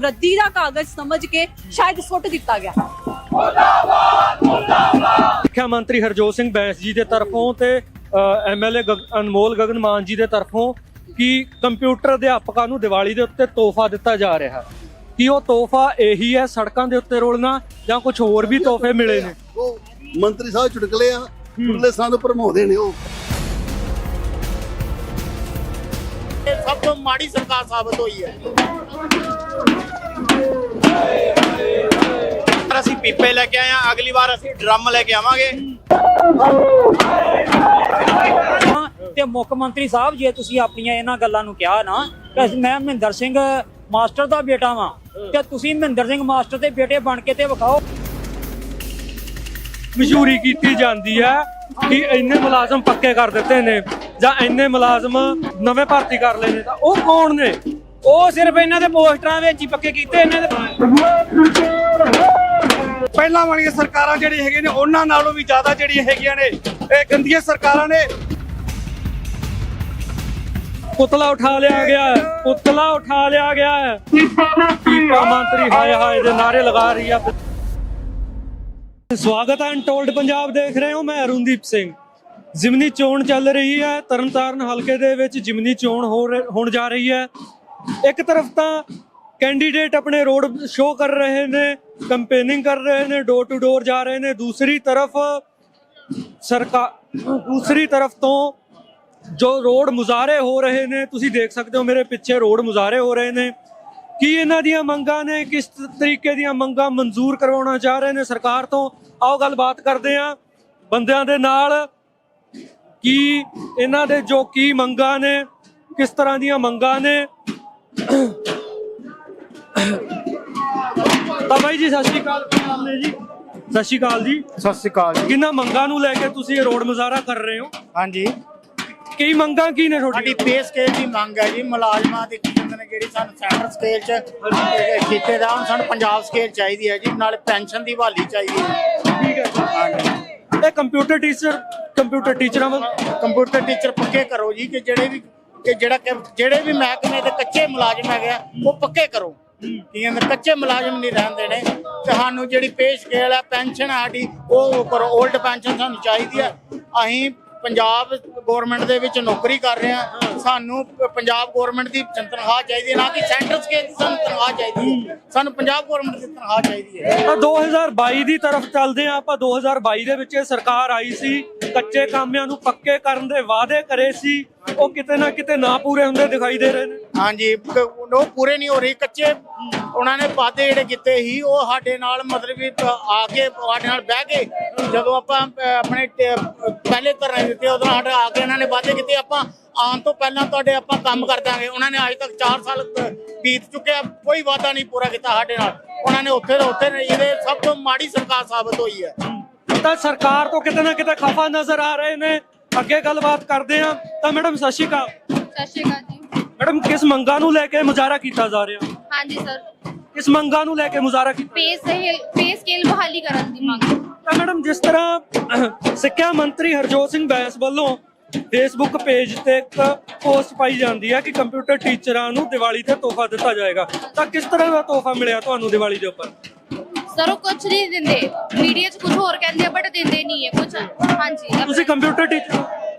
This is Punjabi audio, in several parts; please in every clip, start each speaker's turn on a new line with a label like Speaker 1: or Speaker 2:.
Speaker 1: ਰੱਦੀ ਦਾ ਕਾਗਜ਼ ਸਮਝ ਕੇ ਸ਼ਾਇਦ ਸੁੱਟ ਦਿੱਤਾ ਗਿਆ।
Speaker 2: ਸਿੱਖਿਆ ਮੰਤਰੀ ਹਰਜੋਤ ਸਿੰਘ ਬੈਂਸ ਜੀ ਦੇ ਤਰਫੋਂ ਤੇ ਐਮਐਲਏ ਅਨਮੋਲ ਗਗਨ ਮਾਨ ਜੀ ਦੇ ਤਰਫੋਂ ਕਿ ਕੰਪਿਊਟਰ ਅਧਿਆਪਕਾਂ ਨੂੰ ਦੀਵਾਲੀ ਦੇ ਉੱਤੇ ਤੋਹਫਾ ਦਿੱਤਾ ਜਾ ਰਿਹਾ। ਹੈ ਕੀ ਉਹ ਤੋਹਫਾ ਇਹੀ ਹੈ ਸੜਕਾਂ ਦੇ ਉੱਤੇ ਰੋਲਣਾ ਜਾਂ ਕੁਝ ਹੋਰ ਵੀ ਤੋਹਫੇ ਮਿਲੇ ਨੇ?
Speaker 3: ਮੰਤਰੀ ਸਾਹਿਬ ਚੁਟਕਲੇ ਆ ਚੁਟਕਲੇ ਸਾਨੂੰ ਭਰਮਾਉਂਦੇ ਨੇ ਉਹ।
Speaker 4: ਇਹ ਸਭ ਤੋਂ ਮਾੜੀ ਸਰਕਾਰ ਸਾਬਤ ਹੋਈ ਹੈ। ਪਰ ਅਸੀਂ ਪੀਪੇ ਲੈ ਕੇ ਆਏ ਆ ਅਗਲੀ ਵਾਰ ਅਸੀਂ ਡਰਮ ਲੈ ਕੇ ਆਵਾਂਗੇ।
Speaker 5: ਤੇ ਮੁੱਖ ਮੰਤਰੀ ਸਾਹਿਬ ਜੇ ਤੁਸੀਂ ਆਪਣੀਆਂ ਇਹਨਾਂ ਗੱਲਾਂ ਨੂੰ ਕਿਹਾ ਨਾ ਕਿ ਮੈਂ ਮਹਿੰਦਰ ਸਿੰਘ ਮਾਸਟਰ ਦਾ ਬੇਟਾ ਵਾਂ। ਤੇ ਤੁਸੀਂ ਮਹਿੰਦਰ ਸਿੰਘ ਮਾਸਟਰ ਦੇ ਬੇਟੇ ਬਣ ਕੇ ਤੇ ਵਿਖਾਓ।
Speaker 2: ਮਸ਼ਹੂਰੀ ਕੀਤੀ ਜਾਂਦੀ ਹੈ ਕਿ ਇੰਨੇ ਮੁਲਾਜ਼ਮ ਪੱਕੇ ਕਰ ਦਿੱਤੇ ਨੇ ਜਾਂ ਇੰਨੇ ਮੁਲਾਜ਼ਮ ਨਵੇਂ ਭਰਤੀ ਕਰ ਲਏ ਨੇ ਤਾਂ ਉਹ ਕੌਣ ਨੇ?
Speaker 5: ਉਹ ਸਿਰਫ ਇਹਨਾਂ ਦੇ ਪੋਸਟਰਾਂ ਵਿੱਚ ਹੀ ਪੱਕੇ ਕੀਤੇ ਇਹਨਾਂ ਦੇ
Speaker 6: ਪਹਿਲਾਂ ਵਾਲੀਆਂ ਸਰਕਾਰਾਂ ਜਿਹੜੀਆਂ ਹੈਗੀਆਂ ਨੇ ਉਹਨਾਂ ਨਾਲੋਂ ਵੀ ਜ਼ਿਆਦਾ ਜਿਹੜੀਆਂ ਹੈਗੀਆਂ ਨੇ ਇਹ ਗੰਦੀਆਂ ਸਰਕਾਰਾਂ ਨੇ।
Speaker 2: ਪੁਤਲਾ ਉਠਾ ਲਿਆ ਗਿਆ ਹੈ ਪੁਤਲਾ ਉਠਾ ਲਿਆ ਗਿਆ। ਹੈ ਪੀਪਾ ਮੰਤਰੀ ਹਾਏ ਹਾਏ ਦੇ ਨਾਰੇ ਲਗਾ ਰਹੀ ਆ। ਸਵਾਗਤ ਹੈ ਅਨਟੋਲਡ ਪੰਜਾਬ ਦੇਖ ਰਹੇ ਹੋ ਮੈਂ ਅਰੁਣਦੀਪ ਸਿੰਘ। ਜਿਮਨੀ ਚੋਣ ਚੱਲ ਰਹੀ ਹੈ ਤਰਨਤਾਰਨ ਹਲਕੇ ਦੇ ਵਿੱਚ ਜਿਮਨੀ ਚੋਣ ਹੋ ਰਹੇ- ਹੋਣ ਜਾ ਰਹੀ ਹੈ। ਇੱਕ ਤਰਫ ਤਾਂ ਕੈਂਡੀਡੇਟ ਆਪਣੇ ਰੋਡ ਸ਼ੋਅ ਕਰ ਰਹੇ ਨੇ ਕੰਪੇਨਿੰਗ ਕਰ ਰਹੇ ਨੇ ਡੋਰ ਟੂ ਡੋਰ ਜਾ ਰਹੇ ਨੇ, ਦੂਸਰੀ ਤਰਫ ਸਰਕਾਰ ਦੂਸਰੀ ਤਰਫ ਤੋਂ ਜੋ ਰੋਡ ਮੁਜ਼ਾਹਰੇ ਹੋ ਰਹੇ ਨੇ, ਤੁਸੀਂ ਦੇਖ ਸਕਦੇ ਹੋ ਮੇਰੇ ਪਿੱਛੇ ਰੋਡ ਮੁਜ਼ਾਹਰੇ ਹੋ ਰਹੇ ਨੇ। ਕੀ ਇਹਨਾਂ ਦੀਆਂ ਮੰਗਾਂ ਨੇ? ਕਿਸ ਤਰੀਕੇ ਦੀਆਂ ਮੰਗਾਂ ਮਨਜ਼ੂਰ ਕਰਵਾਉਣਾ ਚਾਹ ਰਹੇ ਨੇ? ਸਰਕਾਰ ਤੋਂ ਆਓ ਗੱਲਬਾਤ ਕਰਦੇ ਹਾਂ ਬੰਦਿਆਂ ਦੇ ਨਾਲ। ਕੀ ਇਹਨਾਂ ਦੇ ਜੋ ਕੀ ਮੰਗਾਂ ਨੇ, ਕਿਸ ਤਰ੍ਹਾਂ ਦੀਆਂ ਮੰਗਾਂ ਨੇ? ਤਾਂ ਬਾਈ ਜੀ ਸਤਿ ਸ਼੍ਰੀ ਅਕਾਲ। ਕੀ ਹਾਲ ਨੇ ਜੀ ਸਤਿ ਸ਼੍ਰੀ ਅਕਾਲ ਜੀ।
Speaker 6: ਸਤਿ ਸ਼੍ਰੀ ਅਕਾਲ ਜੀ।
Speaker 2: ਕਿੰਨਾ ਮੰਗਾਂ ਨੂੰ ਲੈ ਕੇ ਤੁਸੀਂ ਇਹ ਰੋਡ ਮੁਜ਼ਾਹਰਾ ਕਰ ਰਹੇ ਹੋ?
Speaker 6: ਹਾਂਜੀ।
Speaker 2: ਕੀ ਮੰਗਾਂ ਕੀ ਨੇ
Speaker 4: ਸਾਡੀ
Speaker 2: ਤੁਹਾਡੀ
Speaker 4: ਪੇ ਸਕੇਲ ਦੀ ਮੰਗ ਹੈ ਜੀ ਮੁਲਾਜ਼ਮਾਂ ਦੀ ਕੀ ਕਹਿੰਦੇ ਨੇ ਜਿਹੜੀ ਸਾਨੂੰ ਸੈਂਟਰ ਸਕੇਲ 'ਚ ਕੀਤੇ ਦਾ ਹੁਣ ਸਾਨੂੰ ਪੰਜਾਬ ਸਕੇਲ ਚਾਹੀਦੀ ਹੈ ਜੀ ਨਾਲੇ ਪੈਨਸ਼ਨ ਦੀ ਬਹਾਲੀ ਚਾਹੀਦੀ ਹੈ।
Speaker 2: ਠੀਕ ਹੈ
Speaker 4: ਹਾਂਜੀ।
Speaker 2: ਇਹ ਕੰਪਿਊਟਰ ਟੀਚਰ ਕੰਪਿਊਟਰ ਟੀਚਰਾਂ ਵੱਲ
Speaker 4: ਕੰਪਿਊਟਰ ਟੀਚਰ ਪੱਕੇ ਕਰੋ ਜੀ ਕਿ ਜਿਹੜੇ ਵੀ ਕਿ ਜਿਹੜਾ ਜਿਹੜੇ ਵੀ ਮਹਿਕਮੇ ਦੇ ਕੱਚੇ ਮੁਲਾਜ਼ਮ ਹੈਗੇ ਉਹ ਪੱਕੇ ਕਰੋ। ਕੀ ਕਹਿੰਦੇ ਕੱਚੇ ਮੁਲਾਜ਼ਮ ਨਹੀਂ ਰਹਿਣ ਦੇਣੇ। ਤੇ ਜਿਹੜੀ ਪੇ ਹੈ ਪੈਨਸ਼ਨ ਸਾਡੀ, ਉਹ ਕਰੋ 올ਡ ਪੈਨਸ਼ਨ ਸਾਨੂੰ ਚਾਹੀਦੀ ਹੈ ਅਸੀਂ ਪੰਜਾਬ ਗਵਰਨਮੈਂਟ ਦੇ ਵਿੱਚ ਨੌਕਰੀ ਕਰ ਰਹੇ ਹਾਂ ਸਾਨੂੰ ਪੰਜਾਬ ਗਵਰਨਮੈਂਟ ਦੀ ਤਨਖਾਹ ਚਾਹੀਦੀ ਹੈ, ਨਾ ਕਿ ਸੈਂਟਰ ਸਕੇਲ ਦੀ ਸਾਨੂੰ ਤਨਖਾਹ ਚਾਹੀਦੀ ਹੈ। ਸਾਨੂੰ ਪੰਜਾਬ ਗਵਰਨਮੈਂਟ ਦੀ ਤਨਖਾਹ ਚਾਹੀਦੀ ਹੈ।
Speaker 2: ਤਾਂ 2022 ਦੀ ਤਰਫ ਚੱਲਦੇ ਆ ਆਪਾਂ। 2022 ਦੇ ਵਿੱਚ ਸਰਕਾਰ ਆਈ ਸੀ, ਕੱਚੇ ਕਾਮਿਆਂ ਨੂੰ ਪੱਕੇ ਕਰਨ ਦੇ ਵਾਅਦੇ ਕਰੇ ਸੀ। ਉਹ ਕਿਤੇ ਨਾ ਕਿਤੇ ਨਾ ਪੂਰੇ ਹੁੰਦੇ ਦਿਖਾਈ ਦੇ ਰਹੇ ਨੇ।
Speaker 4: ਹਾਂਜੀ ਕ- ਉਹ ਪੂਰੇ ਨਹੀਂ ਹੋ ਰਹੀ ਕੱਚੇ। ਉਹਨਾਂ ਨੇ ਵਾਅਦੇ ਜਿਹੜੇ ਕੀਤੇ ਸੀ ਉਹ ਸਾਡੇ ਨਾਲ ਮਤਲਬ ਵੀ ਪ- ਆ ਕੇ ਸਾਡੇ ਨਾਲ ਬਹਿ ਕੇ ਜਦੋਂ ਆਪਾਂ ਅ, ਆਪਣੇ ਟ- ਪਹਿਲੇ ਧਰਨੇ ਦਿੱਤੇ ਉਦੋਂ ਸਾਡੇ ਆ ਕੇ ਇਹਨਾਂ ਨੇ ਵਾਅਦੇ ਕੀਤੇ ਆਪਾਂ ਆਉਣ ਤੋਂ ਪਹਿਲਾਂ ਤੁਹਾਡੇ ਆਪਾਂ ਕੰਮ ਕਰ ਦਾਂਗੇ। ਉਹਨਾਂ ਨੇ ਅੱਜ ਤੱਕ 4 ਸਾਲ ਬ- ਬੀਤ ਚੁੱਕਿਆ ਕੋਈ ਵਾਅਦਾ ਨਹੀਂ ਪੂਰਾ ਕੀਤਾ ਸਾਡੇ ਨਾਲ। ਉਹਨਾਂ ਨੇ ਉੱਥੇ ਦੇ ਉੱਥੇ ਨੇ ਇਹਦੇ ਸਭ ਤੋਂ ਮਾੜੀ ਸਰਕਾਰ ਸਾਬਤ ਹੋਈ ਹੈ।
Speaker 2: ਤਾਂ ਸਰਕਾਰ ਤੋਂ ਕਿਤੇ ਨਾ ਕਿਤੇ ਖਫਾ ਨਜ਼ਰ ਆ ਰਹੇ ਨੇ। ਅੱਗੇ ਗੱਲਬਾਤ ਕਰਦੇ ਆ ਤਾਂ ਮੈਡਮ ਸਤਿ ਸ਼੍ਰੀ ਅਕਾਲ।
Speaker 7: ਸਤਿ ਸ਼੍ਰੀ ਅਕਾਲ ਜੀ।
Speaker 2: ਮੈਡਮ ਕਿਸ ਮੰਗਾਂ ਨੂੰ ਲੈ ਕੇ ਮੁਜ਼ਾਹਰਾ ਕੀਤਾ ਜਾ ਰਿਹਾ?
Speaker 7: ਹਾਂਜੀ ਸਰ।
Speaker 2: ਕਿਸ ਮੰਗਾਂ ਨੂੰ ਲੈ ਕੇ ਮੁਜ਼ਾਹਰਾ ਕੀਤਾ
Speaker 7: ਪੇ ਸਹੀ ਪੇ ਸਕੇਲ ਬਹਾਲੀ ਕਰਨ ਦੀ ਮੰਗ।
Speaker 2: ਤਾਂ ਮੈਡਮ ਜਿਸ ਤਰ੍ਹਾਂ ਸਿੱਖਿਆ ਮੰਤਰੀ ਹਰਜੋਤ ਸਿੰਘ ਬੈਂਸ ਵੱਲੋਂ ਫੇਸਬੁੱਕ ਪੇਜ ਤੇ ਇੱਕ ਪੋਸਟ ਪਾਈ ਜਾਂਦੀ ਹੈ ਕਿ ਕੰਪਿਊਟਰ ਟੀਚਰਾਂ ਨੂੰ ਦੀਵਾਲੀ ਤੇ ਤੋਹਫਾ ਦਿੱਤਾ ਜਾਏਗਾ। ਤਾਂ ਕਿਸ ਤਰ੍ਹਾਂ ਦਾ ਤੋਹਫਾ ਮਿਲਿਆ ਤੁਹਾਨੂੰ ਦੀਵਾਲੀ ਦੇ ਉੱਪਰ?
Speaker 7: ਸਰ ਉਹ ਕੁਝ ਨਹੀਂ ਦਿੰਦੇ। ਮੀਡੀਆ 'ਚ ਕੁਝ ਹੋਰ ਕਹਿੰਦੇ ਆ ਬਟ ਦਿੰਦੇ ਨਹੀਂ ਹੈ ਕੁਝ ਹਾਂਜੀ
Speaker 2: ਤੁਸੀਂ ਕੰਪਿਊਟਰ ਟੀਚਰ